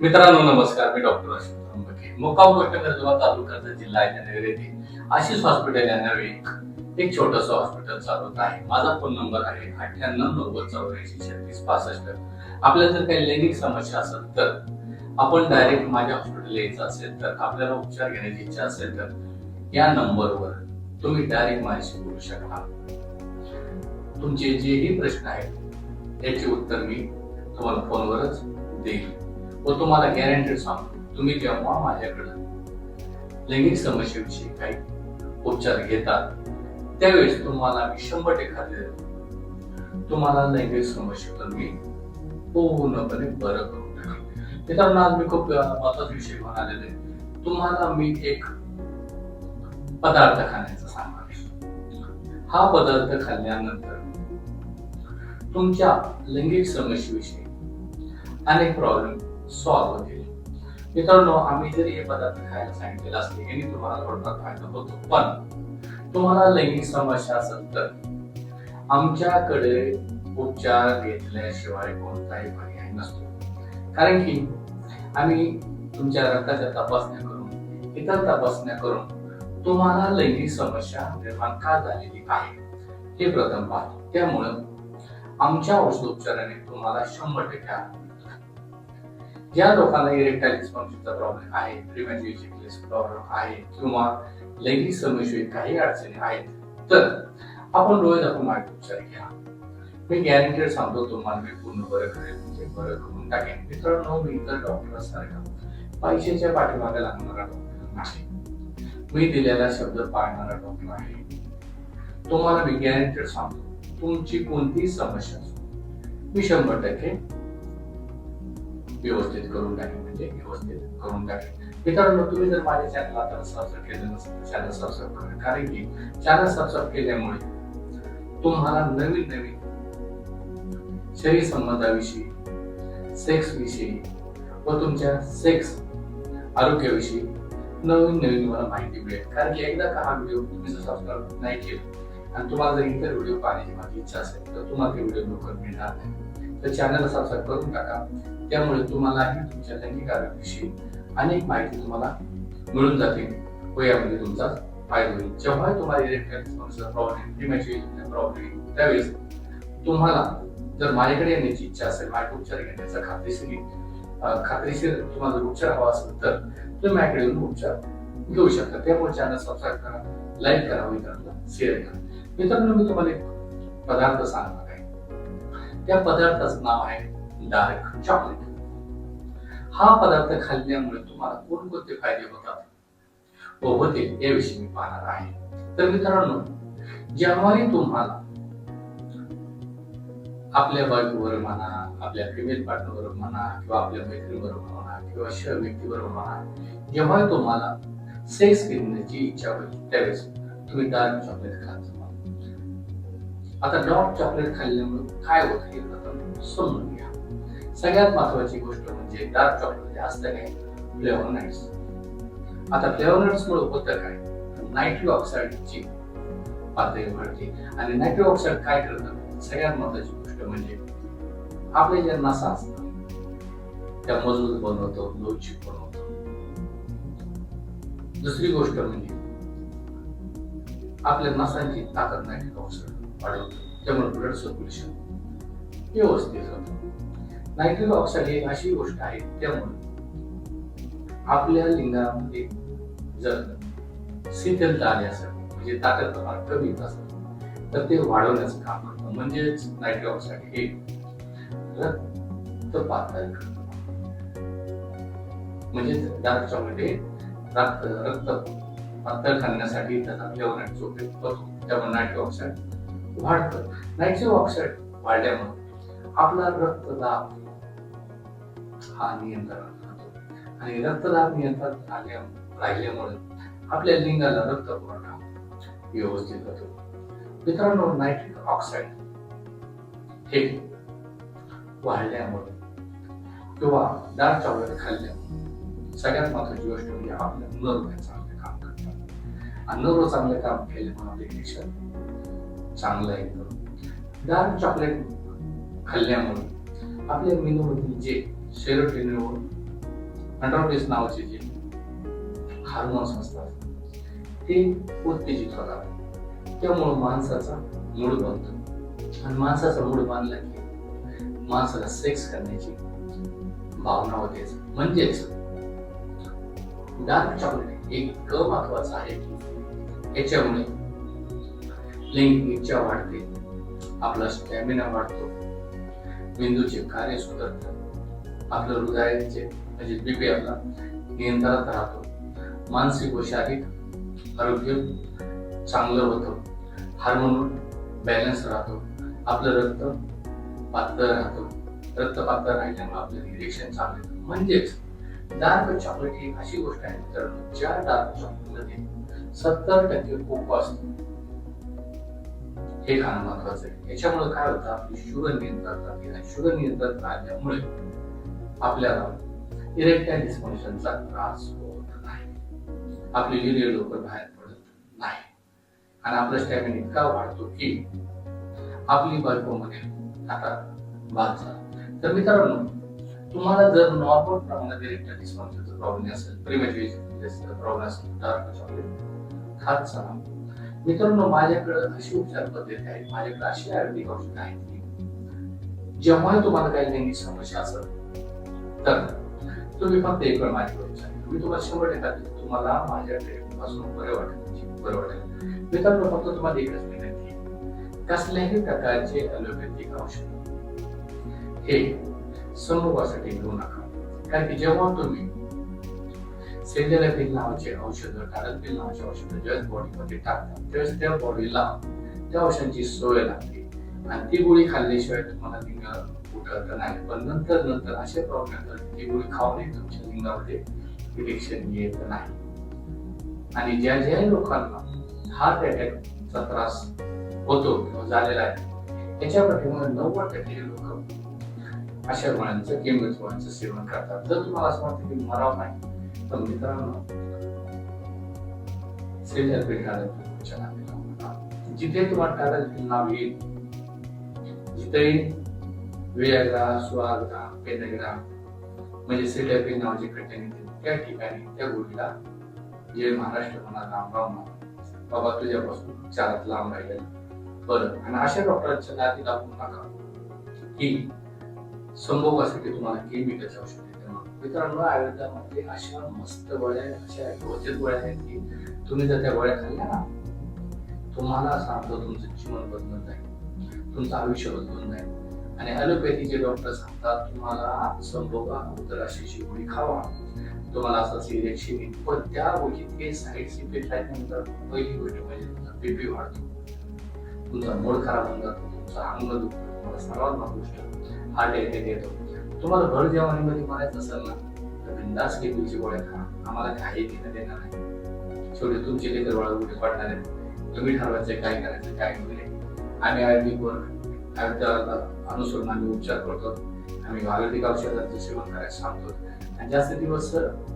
मित्रांनो नमस्कार. मी डॉक्टर अशोक त्र्यंबके. मुक्काम गोष्ट नंदुरबार तालुक्याचा जिल्हा आहे नगर येथे आशिष हॉस्पिटल या नवे एक छोटस हॉस्पिटल चालवत आहे. माझा फोन नंबर आहे अठ्ठ्याण्णव नव्वद चौऱ्याऐंशी छत्तीस पासष्ट. आपल्याला जर काही लैंगिक समस्या असेल तर आपण डायरेक्ट माझ्या हॉस्पिटल यायचं असेल तर आपल्याला उपचार घेण्याची इच्छा असेल तर या नंबरवर तुम्ही डायरेक्ट माझ्याशी बोलू शकता. तुमचे जेही प्रश्न आहेत याचे उत्तर मी तुम्हाला फोनवरच देईल. व तुम्हाला गॅरंटेड सांगतो. तुम्ही जेव्हा माझ्याकडे लैंगिक समस्येविषयी काही उपचार घेतात त्यावेळेस तुम्हाला मी शंभर टक्के खात्री देतो. तुम्हाला लैंगिक समस्येतून मी पूर्णपणे बरं करून टाकेल मित्रांनो आज मी खूप महत्त्वाचा विषय घेऊन आलेले तुम्हाला मी एक पदार्थ खाण्याचा सांगणार हा पदार्थ खाल्ल्यानंतर तुमच्या लैंगिक समस्येविषयी अनेक प्रॉब्लेम सॉल्व्ह होतील मित्रांनो आम्ही जरी हे पदार्थ खायला सांगितलेलं असले यांनी तुम्हाला थोडाफार फायदा होतो पण तुम्हाला लैंगिक समस्या असेल तर आमच्याकडे उपचार घेतल्याशिवाय कोणताही पर्याय नसतो. कारण की आम्ही तुमच्या रक्ताच्या तपासण्या करून इतर तपासण्या करून तुम्हाला लैंगिक समस्या निर्माण का झालेली आहे? हे प्रथम पाहतो. त्यामुळं आमच्या औषधोपचाराने तुम्हाला शंभर टक्के ज्या लोकांना इरेक्टाईल डिस्फंक्शनचा प्रॉब्लेम आहे प्रिमॅच्युअर प्रॉब्लेम आहे किंवा लैंगिक समस्येत काही अडचणी आहेत तर आपण डोळे दाखवून मागे उपचार घ्या. मी गॅरंटेड सांगतो तुम्हाला मी पूर्ण बरं करेल म्हणजे बरं करून टाकेन. मित्रांनो मी इतर डॉक्टर असणार पैशाच्या पाठीमागे लागणारा डॉक्टर नाही. मी दिलेला शब्द पाळणारा डॉक्टर आहे. तुम्हाला मी गॅरंटेड सांगतो तुमची कोणतीही समस्या असो मी शंभर टक्के व्यवस्थित करून टाकेन म्हणजे व्यवस्थित करून टाकेन मित्रांनो तुम्ही जर माझ्या चॅनल आता सबस्क्राईब केलं नसेल चॅनल सबस्क्राईब करा. कारण की चॅनल सबस्क्राईब केल्यामुळे तुम्हाला नवीन नवीन शरीर संबंधाविषयी सेक्स विषयी व तुमच्या सेक्स आरोग्याविषयी नवीन नवीन तुम्हाला माहिती मिळेल. कारण की एकदा का हा व्हिडिओ तुम्ही जर सबस्क्राईब नाही केला आणि तुम्हाला जर इतर व्हिडिओ पाहण्याची माझी इच्छा असेल तर तुम्हाला ते व्हिडिओ लवकर मिळणार नाही. तर चॅनल सबस्क्राईब करून टाका. त्यामुळे तुम्हालाही तुमच्या लैंगिक आरोग्याविषयी अनेक माहिती तुम्हाला मिळून जाते. व यामध्ये तुमचा फायदा होईल. जेव्हा तुम्हाला इलेक्ट्रॉनिक प्रॉब्लेम प्रिमॅच्युअर प्रॉब्लेम त्यावेळेस तुम्हाला जर माझ्याकडे येण्याची इच्छा असेल माझ्या उपचार घेण्याचा खात्रीशीर खात्रीशीर तुम्हाला जर उपचार हवा असेल तर तुम्ही माझ्याकडे येऊन उपचार घेऊ शकता. त्यामुळे चॅनल सबस्क्राईब करा लाईक करा मित्रांना शेअर करा. मित्रांनो मी तुम्हाला एक पदार्थ सांगणार त्या पदार्थाचं नाव आहे डार्क चॉकलेट हा पदार्थ खाल्ल्यामुळे तुम्हाला कोणकोणते फायदे होतात? व होते याविषयी मी पाहणार आहे. तर मित्रांनो जेव्हाही तुम्हाला आपल्या बायकोवर म्हणा आपल्या फिमेल पार्टनर म्हणा किंवा आपल्या मैत्रिणीबरोबर म्हणा किंवा श व्यक्तीबरोबर म्हणा जेव्हा तुम्हाला सेक्स करण्याची इच्छा होईल त्यावेळेस तुम्ही डार्क चॉकलेट खात आता डार्क चॉकलेट खाल्ल्यामुळे काय होतं हे प्रथम समजून घ्या. सगळ्यात महत्वाची गोष्ट म्हणजे डार्क चॉकलेट जास्त काय? फ्लेव्हरनाइट्स आता फ्लेव्हरनाइट्स मुळे होतं काय? नायट्रिक ऑक्साईडची पातळी वाढते. आणि नायट्रिक ऑक्साईड काय करतं? सगळ्यात महत्वाची गोष्ट म्हणजे आपल्या ज्या नसा असतात त्या मजबूत बनवतो लवचिक बनवतो. दुसरी गोष्ट म्हणजे आपल्या नसांची ताकद नायट्रिक ऑक्साईड. वाढवतो त्यामुळे ब्लड सर्क्युलेशन व्यवस्थित होतं. नायट्रिक ऑक्साईड ही अशी गोष्ट आहे त्यामुळे आपल्या लिंगामध्ये जर शीतलता आली असेल म्हणजे ताकद प्रमाण कमी येत असेल तर ते वाढवण्याचं काम करतं. म्हणजेच नायट्रिक ऑक्साईड हे म्हणजे रक्त पातळ म्हणजेच म्हणजे रक्त रक्त पातळ करण्यासाठी त्याचा फ्लेवरनाईटचा उपयोग होतो. त्यामुळे नायट्रिक ऑक्साईड वाढतं. नायट्रिक ऑक्साईड वाढल्यामुळे आपला रक्तदाब हा नियंत्रणात राहतो. आणि रक्तदाब नियंत्रणात आल्या राहिल्यामुळे आपल्या लिंगाला रक्त पुरवठा व्यवस्थित होतो. मित्रांनो नायट्रिक ऑक्साईड हे वाढल्यामुळे किंवा डार्क चॉकलेट खाल्ल्यामुळे सगळ्यात महत्वाची गोष्ट म्हणजे आपल्या नर्व चांगले काम करतात आणि नर्व चांगले काम केल्यामुळे आपले चांगलं येतं डार्क चॉकलेट खाल्ल्यामुळे आपल्या मेंदूमधील जे सेरोटिनिन अंड्रोटेस नावाचे जे हार्मोन्स असतात ते उत्तेजित होतात त्यामुळे माणसाचा मूड बनतो. आणि माणसाचा मूड बांधला की माणसाला सेक्स करण्याची भावना होते. म्हणजेच डार्क चॉकलेट एक महत्वाचं आहे. की याच्यामुळे लैंगिक इच्छा वाढते. आपला स्टॅमिना वाढतो. मेंदूचे कार्य सुधारतात आपलं हृदयाचे म्हणजे बीपी आपला नियंत्रणात राहतो. मानसिक व शारीरिक आरोग्य चांगलं होतं. हार्मोन बॅलन्स राहतो. आपलं रक्त पातळ राहतो. रक्त पातळ राहिल्यामुळे आपलं निरीक्षण चांगलं येतं. म्हणजेच डार्क चॉकलेट ही अशी गोष्ट आहे मित्रांनो ज्या डार्क चॉकलेटमध्ये सत्तर टक्के कोको असतो. हे खाणं महत्वाचं आहे. याच्यामुळे काय होतं? आपली शुगर नियंत्रणात राहते शुगर नियंत्रणात राहिल्यामुळे आपल्याला इरेक्टाईल डिस्फंक्शनचा त्रास होत नाही. आपली लिरियल लवकर बाहेर पडत नाही. आणि आपला स्टॅमिन इतका वाढतो की आपली बायकोमध्ये आता बाद झाला. तर मित्रांनो तुम्हाला जर नॉर्मल प्रमाणात इरेक्टाईल डिस्फंक्शनचा प्रॉब्लेम असेल प्रिमेच्युअर प्रॉब्लेम असेल डार्क चॉकलेट खात चला मित्रांनो माझ्याकडे अशी उपचार पद्धती आहे माझ्याकडे अशी आयुर्वेदिक औषध आहे की जेव्हा तुम्हाला काही नेहमी समस्या असेल तर तुम्ही फक्त एक वेळ माझ्याकडे विचार. मी तुम्हाला शंभर टक्का तुम्हाला माझ्या पासून बरे वाटेल. बरं वाटेल. मित्रांनो फक्त तुम्हाला एकच विनंती कसल्याही प्रकारचे अलोपॅथिक औषध हे समूहासाठी घेऊ नका. कारण की जेव्हा तुम्ही सेल्युलर नावाचे औषध टारल नावाचे औषध ज्यावेळेस बॉडीमध्ये टाकतात त्यावेळेस त्या बॉडीला त्या औषधांची सोय लागते. आणि ती गोळी खाल्ल्याशिवाय तुम्हाला लिंग उठत नाही. पण नंतर नंतर असे प्रॉब्लेम ती गोळी खाऊ नये तुमच्या लिंगामध्ये इलेक्शन येत नाही. आणि ज्या ज्या लोकांना हार्ट अटॅकचा त्रास होतो किंवा झालेला आहे त्याच्या पाठीमुळे नव्वद टक्के लोक अशा गोळ्यांचं केमिकल गोळ्यांचं सेवन करतात. जर तुम्हाला असं वाटतं की मराव नाही तर मित्रांनो सेल्युलर पेठाच्या नावे जिथे तुम्हाला टाळायचं नाव येईल. जिथे वेळाग्रा सुहाग्रा पेनग्रा म्हणजे सेल्युलर नावाचे कंटेन येतील त्या ठिकाणी त्या गोळीला जे महाराष्ट्र म्हणा रामराव म्हणा बाबा तुझ्यापासून चारात लांब राहिलेलं बरं आणि अशा डॉक्टरांच्या नाती लागू नका. की संभोगासाठी तुम्हाला केमिकलचे औषध मित्रांनो आयुर्वेदामध्ये अशा मस्त गोळ्या आहेत, अशा क्वचित गोळ्या आहेत की तुम्ही जर त्या गोळ्या खाल्ल्या ना तुम्हाला सांगतो तुमचं जीवन बदलून जाईल. तुमचं आयुष्य बदलून जाईल. आणि ॲलोपॅथीचे डॉक्टर सांगतात तुम्हाला संभोगा तर अशी गोळी खावा. तुम्हाला असं सिरियसशी पण त्या गोष्टीत काही साईड इफेक्ट आहेत नंतर पहिली गोष्ट म्हणजे तुमचा बीपी वाढतो. तुमचा मूड खराब होऊन जातो. तुमचा अंग दुखतो. तुम्हाला सर्वात महत्त्वाची गोष्ट हार्ट अटॅक येतो. तुम्हाला भर जेवणामध्ये म्हणायचं असेल ना तर बिंदास केबीलची गोळ्या खा. आम्हाला काही घेणं देणार नाही. शेवटी तुमचे लेकर बाळ कुठे पडणार आहेत. तुम्ही ठरवायचं काय करायचं काय वगैरे आम्ही आयुर्वेदिकवर आयुर्वेदाला अनुसरून आम्ही उपचार करतो. आम्ही आयुर्वेदिक औषधांचं सेवन करायला सांगतो. आणि जास्त दिवस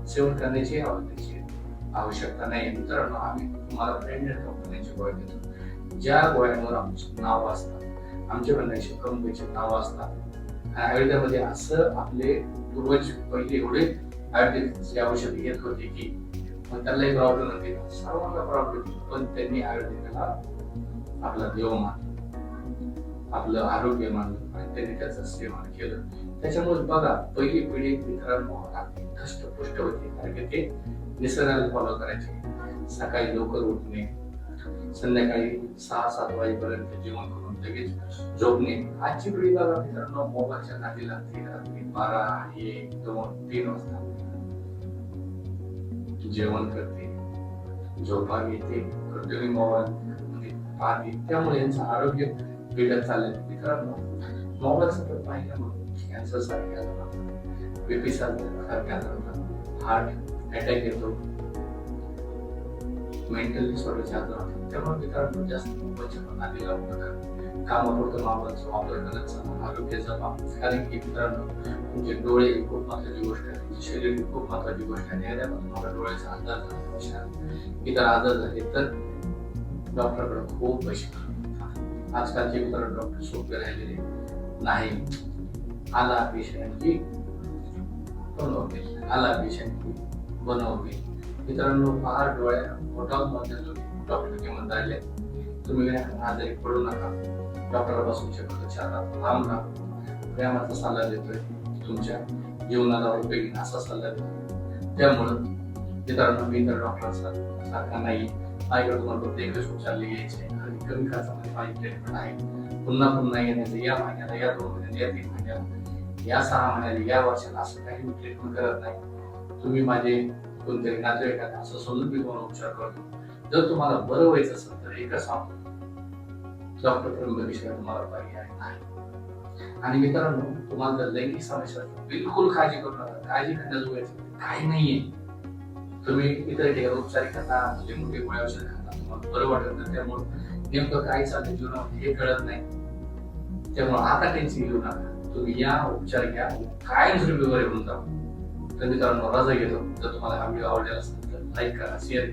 सेवन करण्याची आवश्यकता आवश्यकता नाही. मित्रांनो आम्ही तुम्हाला ब्रँडेड कंपन्यांची गोळ्या देतो. ज्या गोळ्यांवर आमचं नाव असतात आमच्या बनण्याचे कंपनीचे नाव असतात आयुर्वेदामध्ये असं आपले पूर्वज पहिले एवढे आयुर्वेदिकचे औषध घेत होते की मग त्यांनाही प्रॉब्लेम होते. सर्वांना प्रॉब्लेम पण त्यांनी आयुर्वेदिकाला आपला देव मानला. आपलं आरोग्य मानलं आणि त्यांनी त्याचं सेवन केलं. त्याच्यामुळे बघा पहिली पिढी मित्रांनो अगदी धष्टपुष्ट होती. कारण की ते निसर्गाला फॉलो करायचे. सकाळी लवकर उठणे संध्याकाळी सहा सात वाजेपर्यंत जेवण करून लगेच झोपणे. आजची पिढी बघा मित्रांनो मोबाईलच्या नादी लागते रात्री बारा एक दोन तीन वाजता. जेवण करते झोपा घेते कंटिन्यू मोबाईल म्हणजे पाहते. त्यामुळे यांचं आरोग्य बिघडत चालले मित्रांनो मोबाईल सतत पाहिल्यामुळे कॅन्सर सारख्या बीपी सारख्या हार्ट अटॅक येतो. मेंटल डिसऑर्डरचे आजार त्यामुळे मित्रांनो जास्त मोबाईलच्या पण लावू नका कामापुरतं मोबाईलचा वापर करायचा आरोग्याचा वापर कारण की मित्रांनो तुमचे डोळे ही खूप महत्वाची गोष्ट आहे. तुमचे शरीर ही खूप महत्वाची गोष्ट आहे. आणि तुम्हाला डोळ्याचा आजार झाला इतर आजार झाले तर डॉक्टरकडे खूप पैसे आजकालचे मित्रांनो डॉक्टर सोपे राहिलेले नाही. आला पेशंट बनवते आला पेशंट बनवते मित्रांनो फार डोळ्या मोठा मध्ये डॉक्टर किंमत तुम्ही आजारी पडू नका. डॉक्टरला बसून शकतो लांब राहा व्यायामाचा सल्ला देतोय. तुमच्या जीवनाला उपयोगी असा सल्ला देतो त्यामुळं मित्रांनो मी तर डॉक्टर सारखा नाही. माझ्याकडे तुम्हाला फक्त एकच उपचार लिहायचे आणि कमी खर्चामध्ये माझी ट्रीटमेंट आहे पुन्हा पुन्हा येण्याचं या महिन्याला या दोन महिन्याला या तीन महिन्याला या सहा महिन्याला या वर्षाला असं काही मी ट्रीटमेंट करत नाही. तुम्ही माझे कोणतरी नातेवाईकांना असं समजून मी तुम्हाला उपचार करतो जर तुम्हाला बरं व्हायचं असेल तर एकच सांगतो डॉक्टर विषय तुम्हाला पर्याय नाही आणि मित्रांनो तुम्हाला जर लैंगिक समस्या बिलकुल काळजी करू नका. काळजी करण्याचं व्हायचं काही नाहीये. तुम्ही इतर ठिकाणी उपचार करता लिंबू गोळ्या औषध खाता तुम्हाला बरं वाटत नाही. त्यामुळे नेमकं काय चाललंय जीवनामध्ये हे कळत नाही. त्यामुळे आता टेन्शन घेऊ नका. तुम्ही या उपचार घ्या. कायमस्वरूपी बरे होऊन जाऊ. तर मित्रांनो रजा घेतो. जर तुम्हाला हा व्हिडिओ आवडलेला असेल तर लाईक करा शेअर